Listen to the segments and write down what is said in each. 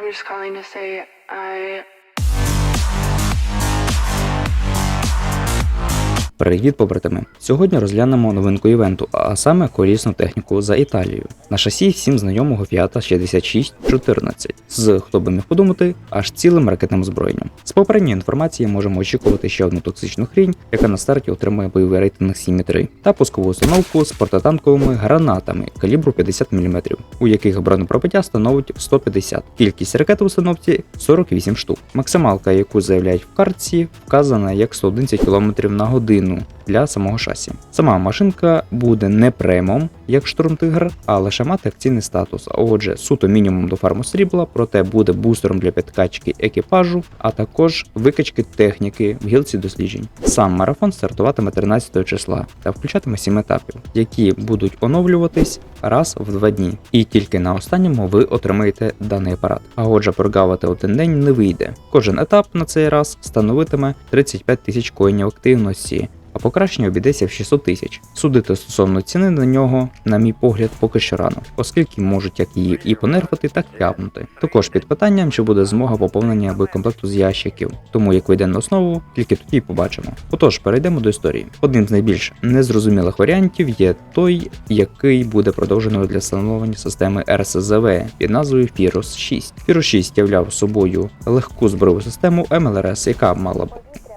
I'm just calling to say I Привіт, побратими! Сьогодні розглянемо новинку івенту, а саме колісну техніку за Італію. На шасі всім знайомого Fiat 6614 з, хто би міг подумати, аж цілим ракетним озброєнням. З попередньої інформації можемо очікувати ще одну токсичну хрінь, яка на старті отримує бойовий рейтинг 7,3, та пускову установку з протитанковими гранатами калібру 50 мм, у яких бронепробиття становить 150. Кількість ракет в установці 48 штук. Максималка, яку заявляють в картці, вказана як 111 км на годину для самого шасі. Сама машинка буде не премом, як штурмтигр, а лише мати акційний статус. А отже, суто мінімум до фарму срібла, проте буде бустером для підкачки екіпажу, а також викачки техніки в гілці досліджень. Сам марафон стартуватиме 13 числа та включатиме 7 етапів, які будуть оновлюватись раз в два дні. І тільки на останньому ви отримаєте даний апарат. А отже, прогавити один день не вийде. Кожен етап на цей раз становитиме 35 тисяч коїнів активності. А покращення обійдеться в 600 тисяч. Судити стосовно ціни на нього, на мій погляд, поки що рано, оскільки можуть як її і понерфити, так і капнути. Також під питанням, чи буде змога поповнення боєкомплекту з ящиків, тому як вийде на основу, тільки тоді побачимо. Отож, перейдемо до історії. Одним з найбільш незрозумілих варіантів є той, який буде продовженою для встановлення системи РСЗВ під назвою Фірус 6. Фірус 6 являв собою легку збройну систему МЛРС, яка мала б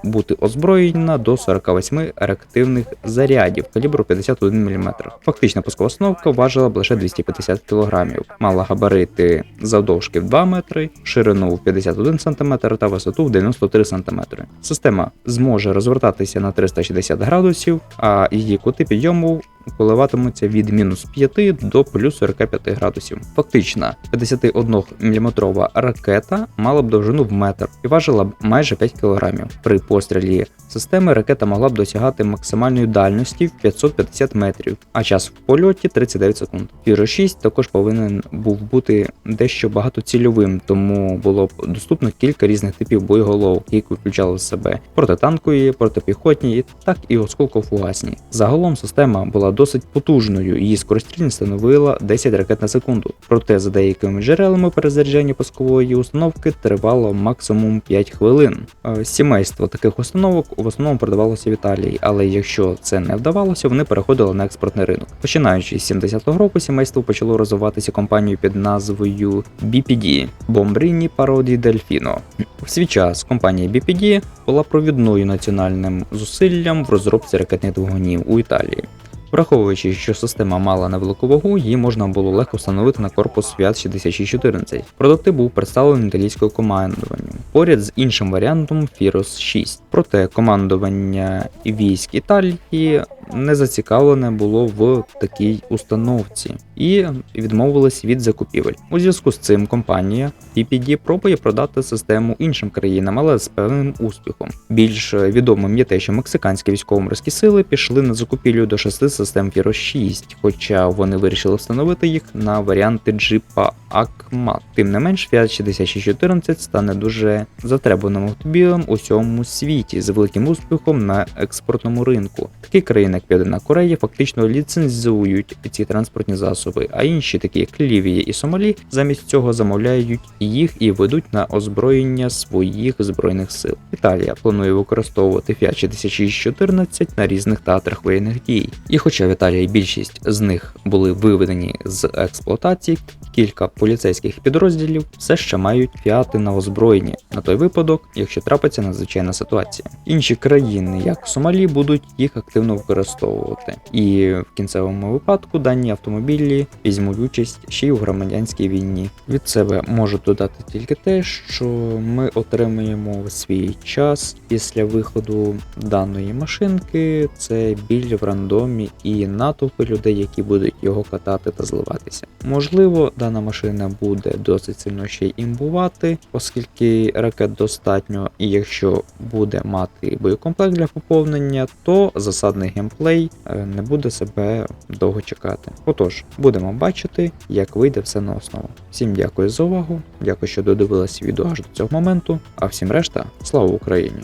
бути озброєна до 48 реактивних зарядів калібру 51 мм. Фактична пускова установка важила б лише 250 кг, мала габарити завдовжки в 2 метри, ширину в 51 см та висоту в 93 см. Система зможе розвертатися на 360 градусів, а її кути підйому коливатимуться від мінус 5 до плюс 45 градусів. Фактична 51 мм ракета мала б довжину в метр і важила б майже 5 кг. При пострілі системи ракета могла б досягати максимальної дальності в 550 метрів, а час в польоті 39 секунд. Фіро 6 також повинен був бути дещо багатоцільовим, тому було б доступно кілька різних типів боєголовок, які включали в себе протитанкові, протипіхотні, так і осколкофугасні. Загалом система була досить потужною, її скорострільність становила 10 ракет на секунду. Проте, за деякими джерелами перезаряджання пускової установки тривало максимум 5 хвилин. Е, Сімейство таких установок в основному продавалося в Італії, але якщо це не вдавалося, вони переходили на експортний ринок. Починаючи з 70-го року, сімейство почало розвиватися компанією під назвою BPD Bombrini Parodi Delfino. В свій час компанія BPD була провідною національним зусиллям в розробці ракетних двигунів у Італії. Враховуючи, що система мала невелику вагу, її можна було легко встановити на корпус Fiat 6614. Прототип був представлений італійською командуванням, поряд з іншим варіантом Firos 6. Проте командування військ Італії не зацікавлене було в такій установці і відмовилось від закупівель. У зв'язку з цим компанія PPD пробує продати систему іншим країнам, але з певним успіхом. Більш відомим є те, що мексиканські військово-морські сили пішли на закупівлю до шести систем Фіро 6, хоча вони вирішили встановити їх на варіанти джипа Акмат. Тим не менш, Fiat 6614 стане дуже затребуваним автомобілем у всьому світі з великим успіхом на експортному ринку. Такі країни, як Південна Корея, фактично ліцензують ці транспортні засоби, а інші, такі як Лівія і Сомалі, замість цього замовляють їх і ведуть на озброєння своїх збройних сил. Італія планує використовувати Fiat 6614 на різних театрах воєнних дій. І хоча в Італії більшість з них були виведені з експлуатації, кілька поліцейських підрозділів все ще мають фіати на озброєнні на той випадок, якщо трапиться надзвичайна ситуація. Інші країни, як Сомалі, будуть їх активно використовувати, і в кінцевому випадку дані автомобілі візьмуть участь ще й у громадянській війні. Від себе можу додати тільки те, що ми отримуємо свій час після виходу даної машинки. Це біль в рандомі і натовпи людей, які будуть його катати та зливатися. Можливо, дана машина буде досить сильно ще й імбувати, оскільки ракет достатньо, і якщо буде мати боєкомплект для поповнення, то засадний геймплей е, не буде себе довго чекати. Отож, будемо бачити, як вийде все на основу. Всім дякую за увагу, дякую, що додивилась відео аж до цього моменту, а всім решта, слава Україні!